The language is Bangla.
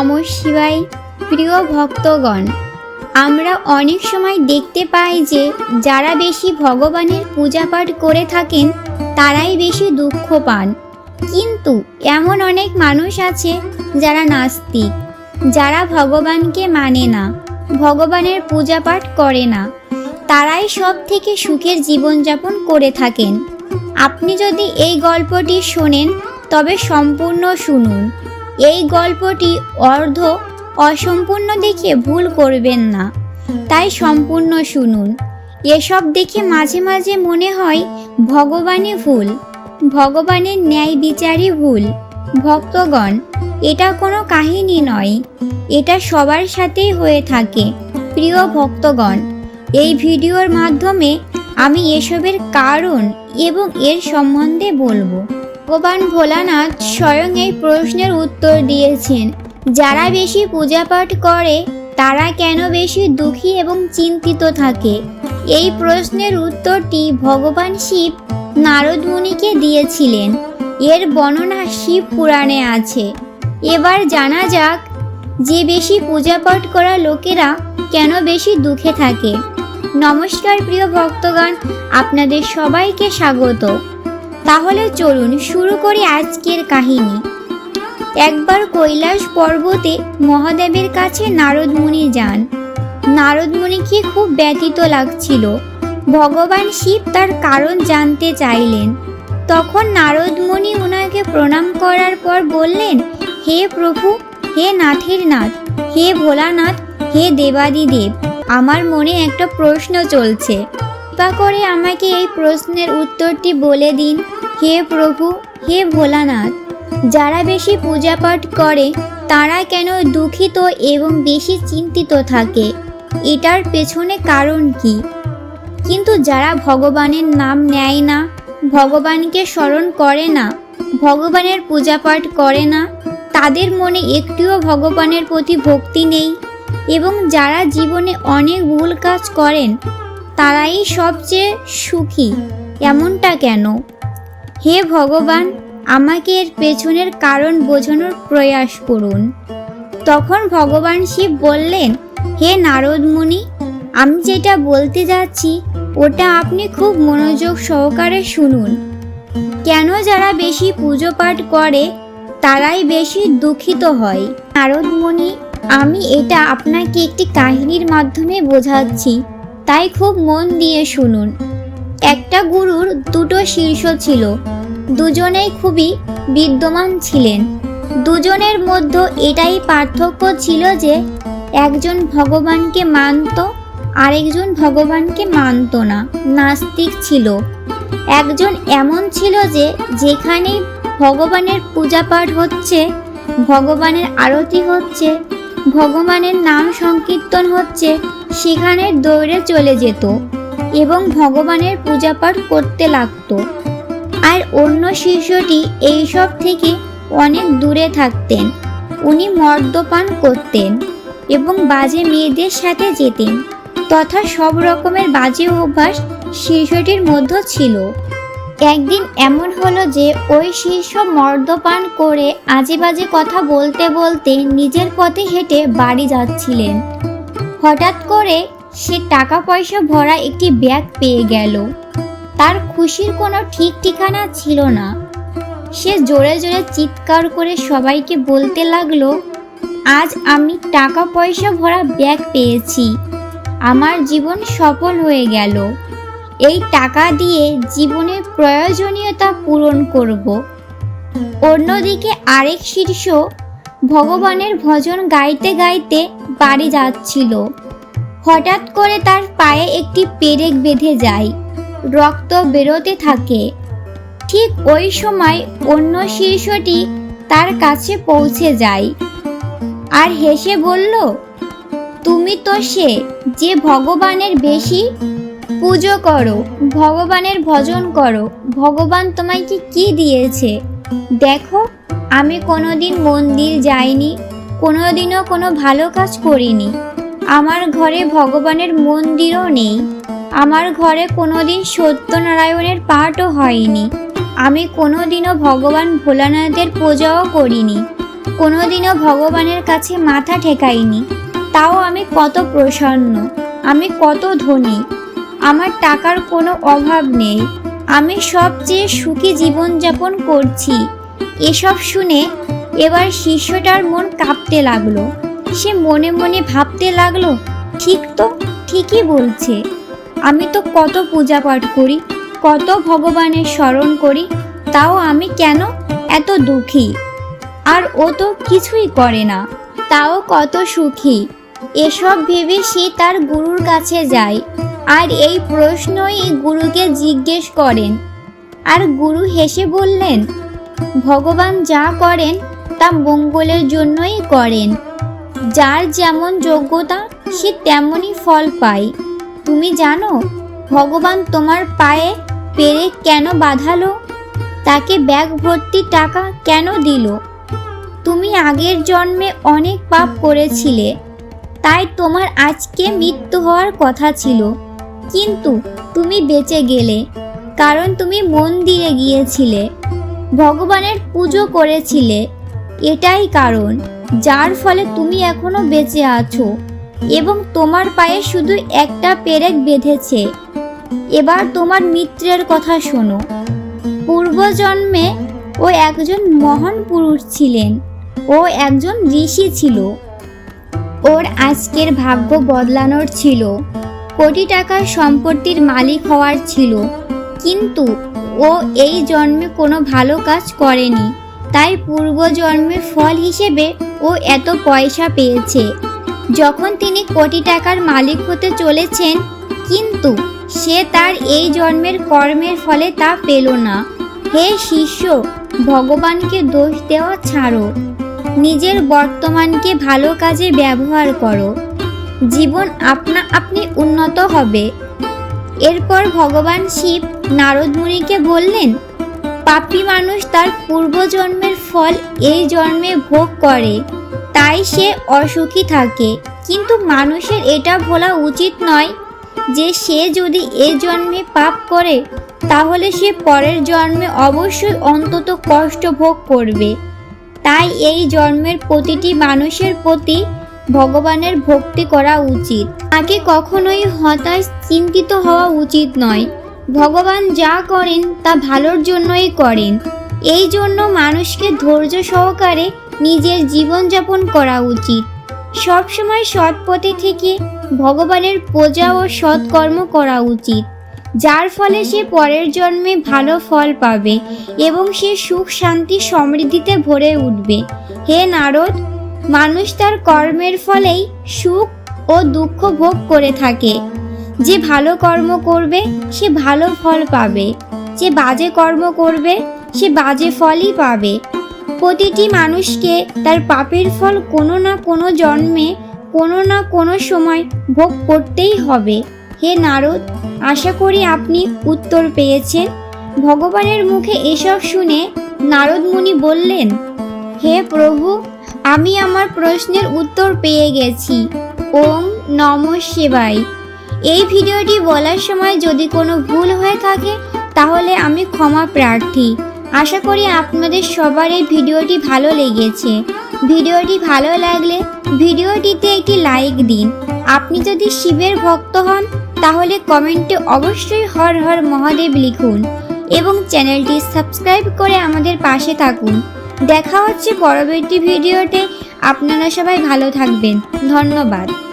নম শিবাই প্রিয় ভক্তগণ। আমরা অনেক সময় দেখতে পাই যে, যারা বেশি ভগবানের পূজাপাঠ করে থাকেন, তারাই বেশি দুঃখ পান। কিন্তু এমন অনেক মানুষ আছে যারা নাস্তিক, যারা ভগবানকে মানে না, ভগবানের পূজাপাঠ করে না। তারাই সব থেকে সুখের জীবনযাপন করে থাকেন। আপনি যদি এই গল্পটি শোনেন, তবে সম্পূর্ণ শুনুন। এই গল্পটি অর্ধ অসম্পূর্ণ দেখে ভুল করবেন না। তাই সম্পূর্ণ শুনুন। এসব দেখে মাঝে মাঝে মনে হয় ভগবানই ভুল, ভগবানের ন্যায় বিচারই ভুল। ভক্তগণ, এটা কোনো কাহিনী নয়, এটা সবার সাথেই হয়ে থাকে। প্রিয় ভক্তগণ, এই ভিডিওর মাধ্যমে আমি এসবের কারণ এবং এর সম্বন্ধে বলব। ভগবান ভোলানাথ স্বয়ং এই প্রশ্নের উত্তর দিয়েছেন, যারা বেশি পূজাপাঠ করে, তারা কেন বেশি দুঃখী এবং চিন্তিত থাকে? এই প্রশ্নের উত্তরটি ভগবান শিব নারদ মুনিকে দিয়েছিলেন। এর বর্ণনা শিব পুরাণে আছে। এবার জানা যাক, যে বেশি পূজাপাঠ করা লোকেরা কেন বেশি দুঃখে থাকে। নমস্কার প্রিয় ভক্তগণ, আপনাদের সবাইকে স্বাগত। তাহলে চলুন শুরু করি আজকের কাহিনী। একবার কৈলাস পর্বতে মহাদেবের কাছে নারদ মুনি যান। নারদ মুনিকে খুব ব্যথিত লাগছিল। ভগবান শিব তার কারণ জানতে চাইলেন। তখন নারদ মুনি ওনাকে প্রণাম করার পর বললেন, হে প্রভু, হে নাথের নাথ, হে ভোলানাথ, হে দেবাদিদেব, আমার মনে একটা প্রশ্ন চলছে। কৃপা করে আমাকে এই প্রশ্নের উত্তরটি বলে দিন, হে প্রভু, হে ভোলানাথ। যারা বেশি পূজাপাঠ করে, তারা কেন দুঃখিত এবং বেশি চিন্তিত থাকে? এটার পেছনে কারণ কি? কিন্তু যারা ভগবানের নাম নেয় না, ভগবানকে স্মরণ করে না, ভগবানের পূজাপাঠ করে না, তাদের মনে একটিও ভগবানের প্রতি ভক্তি নেই। এবং যারা জীবনে অনেক ভুল কাজ করেন তারাই সবচেয়ে সুখী, এমনটা কেন? হে ভগবান, আমাকে এর পেছনের কারণ বোঝানোর প্রয়াস করুন। তখন ভগবান শিব বললেন, হে নারদ মুনি আমি যেটা বলতে যাচ্ছি, ওটা আপনি খুব মনোযোগ সহকারে শুনুন। কেন যারা বেশি পুজো পাঠ করে, তারাই বেশি দুঃখিত হয়। নারদ মুনি আমি এটা আপনাকে একটি কাহিনীর মাধ্যমে বোঝাচ্ছি। তাই খুব মন দিয়ে শুনুন। একটা গুরুর দুটো শীর্ষ ছিল। দুজনেই খুবই বিদ্যমান ছিলেন। দুজনের মধ্যে এটাই পার্থক্য ছিল যে, একজন ভগবানকে মানত, আরেকজন ভগবানকে মানত না, নাস্তিক ছিল। একজন এমন ছিল যে, যেখানেই ভগবানের পূজাপাঠ হচ্ছে, ভগবানের আরতি হচ্ছে, ভগবানের নাম সংকীর্তন হচ্ছে সেখানে দৌড়ে চলে যেত এবং ভগবানের পূজাপাঠ করতে লাগতো। আর অন্য শিষ্যটি এইসব থেকে অনেক দূরে থাকতেন। উনি মদ্যপান করতেন এবং বাজে মেয়েদের সাথে যেতেন তথা সব রকমের বাজে অভ্যাস শিষ্যটির মধ্যে ছিল। একদিন এমন হলো যে ওই শিষ্য মদ্যপান করে আজে বাজে কথা বলতে বলতে নিজের পথে হেঁটে বাড়ি যাচ্ছিলেন। হঠাৎ করে সে টাকা পয়সা ভরা একটি ব্যাগ পেয়ে গেল। তার খুশির কোনো ঠিক ঠিকানা ছিল না। সে জোরে জোরে চিৎকার করে সবাইকে বলতে লাগল, আজ আমি টাকা পয়সা ভরা ব্যাগ পেয়েছি। আমার জীবন সফল হয়ে গেল। এই টাকা দিয়ে জীবনের প্রয়োজনীয়তা পূরণ করব। অন্যদিকে আরেক শীর্ষ ভগবানের ভজন গাইতে গাইতে বাড়ি যাচ্ছিল। হঠাৎ করে তার পায়ে একটি পেরেক বেঁধে যায়। রক্ত বেরোতে থাকে। ঠিক ওই সময় অন্য শীর্ষটি তার কাছে পৌঁছে যায়। আর হেসে বলল, তুমি তো সে যে ভগবানের বেশি পুজো করো, ভগবানের ভজন করো, ভগবান তোমাকে কি দিয়েছে? দেখো, আমি কোনোদিন মন্দির যাইনি কোনোদিনও কোনো ভালো কাজ করিনি। আমার ঘরে ভগবানের মন্দিরও নেই। আমার ঘরে কোনোদিন সত্যনারায়ণের পাঠও হয়নি। আমি কোনোদিনও ভগবান ভোলানাথের পূজাও করিনি। কোনোদিনও ভগবানের কাছে মাথা ঠেকাইনি। তাও আমি কত প্রসন্ন, আমি কত ধনী। আমার টাকার কোনো অভাব নেই। আমি সবচেয়ে সুখী জীবনযাপন করছি। এসব শুনে এবার শিষ্যটার মন কাঁপতে লাগল। সে মনে মনে ভাবতে লাগল, ঠিক তো, ঠিকই বলছে। আমি তো কত পূজা পাঠ করি, কত ভগবানের স্মরণ করি, তাও আমি কেন এত দুঃখী? আর ও তো কিছুই করে না, তাও কত সুখী। এসব ভেবে সে তার গুরুর কাছে যায়, আর এই প্রশ্নই গুরুকে জিজ্ঞেস করেন। আর গুরু হেসে বললেন, ভগবান যা করেন তা মঙ্গলের জন্যই করেন। যার যেমন যোগ্যতা, সে তেমনই ফল পায়। তুমি জানো, ভগবান তোমার পায়ে পেরে কেন বাঁধালো? তাকে ব্যাগ ভর্তি টাকা কেন দিল? তুমি আগের জন্মে অনেক পাপ করেছিলে, তাই তোমার আজকে মৃত্যু হওয়ার কথা ছিল। কিন্তু তুমি বেঁচে গেলে, কারণ তুমি মন্দিরে গিয়েছিলে। ভগবানের পুজো করেছিলে এটাই কারণ, যার ফলে তুমি এখনও বেঁচে আছো এবং তোমার পায়ে শুধু একটা পেরেক বেঁধেছে। এবার তোমার মিত্রের কথা শোনো। পূর্বজন্মে ও একজন মহান পুরুষ ছিলেন। ও একজন ঋষি ছিল। ওর আজকের ভাগ্য বদলানোর ছিল। কোটি টাকার সম্পত্তির মালিক হওয়ার ছিল। কিন্তু ও এই জন্মে কোনো ভালো কাজ করেনি। তাই পূর্বজন্মের ফল হিসেবে ও এত পয়সা পেয়েছে। যখন তিনি কোটি টাকার মালিক হতে চলেছেন, কিন্তু সে তার এই জন্মের কর্মের ফলে তা পেল না। হে শিষ্য, ভগবানকে দোষ দেওয়া ছাড়ো। নিজের বর্তমানকে ভালো কাজে ব্যবহার করো। জীবন আপনা আপনি উন্নত হবে। এরপর ভগবান শিব নারদ মুনিকে বললেন পাপী মানুষ তার পূর্বজন্মের ফল এই জন্মে ভোগ করে, তাই সে অসুখী থাকে। কিন্তু মানুষের এটা বলা উচিত নয় যে সে যদি এই জন্মে পাপ করে, তাহলে সে পরের জন্মে অবশ্যই অন্তত কষ্ট ভোগ করবে। তাই এই জন্মের প্রতিটি মানুষের প্রতি ভগবানের ভক্তি করা উচিত। তাকে কখনোই হতাশ, চিন্তিত হওয়া উচিত নয়। ভগবান যা করেন, তা ভালোর জন্যই করেন। এই জন্য মানুষকে ধৈর্য সহকারে নিজের জীবনযাপন করা উচিত। সবসময় সৎ পথে থেকে ভগবানের পূজা ও সৎকর্ম করা উচিত। যার ফলে সে পরের জন্মে ভালো ফল পাবে এবং সে সুখ, শান্তি, সমৃদ্ধিতে ভরে উঠবে। হে নারদ, মানুষ তার কর্মের ফলেই সুখ ও দুঃখ ভোগ করে থাকে। যে ভালো কর্ম করবে, সে ভালো ফল পাবে। যে বাজে কর্ম করবে, সে বাজে ফলই পাবে। প্রতিটি মানুষকে তার পাপের ফল কোনো না কোনো জন্মে, কোনো না কোনো সময় ভোগ করতেই হবে। হে নারদ, আশা করি আপনি উত্তর পেয়েছেন। ভগবানের মুখে এসব শুনে নারদ মুনি বললেন, হে প্রভু, আমি আমার প্রশ্নের উত্তর পেয়ে গেছি। ওম নম শিবাই এই ভিডিওটি বলার সময় যদি কোনো ভুল হয়ে থাকে, তাহলে আমি ক্ষমা প্রার্থী। আশা করি আপনাদের সবার এই ভিডিওটি ভালো লেগেছে। ভিডিওটি ভালো লাগলে ভিডিওটিতে একটি লাইক দিন। আপনি যদি শিবের ভক্ত হন, তাহলে কমেন্টে অবশ্যই হর হর মহাদেব লিখুন এবং চ্যানেলটি সাবস্ক্রাইব করে আমাদের পাশে থাকুন। দেখা হচ্ছে পরবর্তী ভিডিওতে। আপনারা সবাই ভালো থাকবেন। ধন্যবাদ।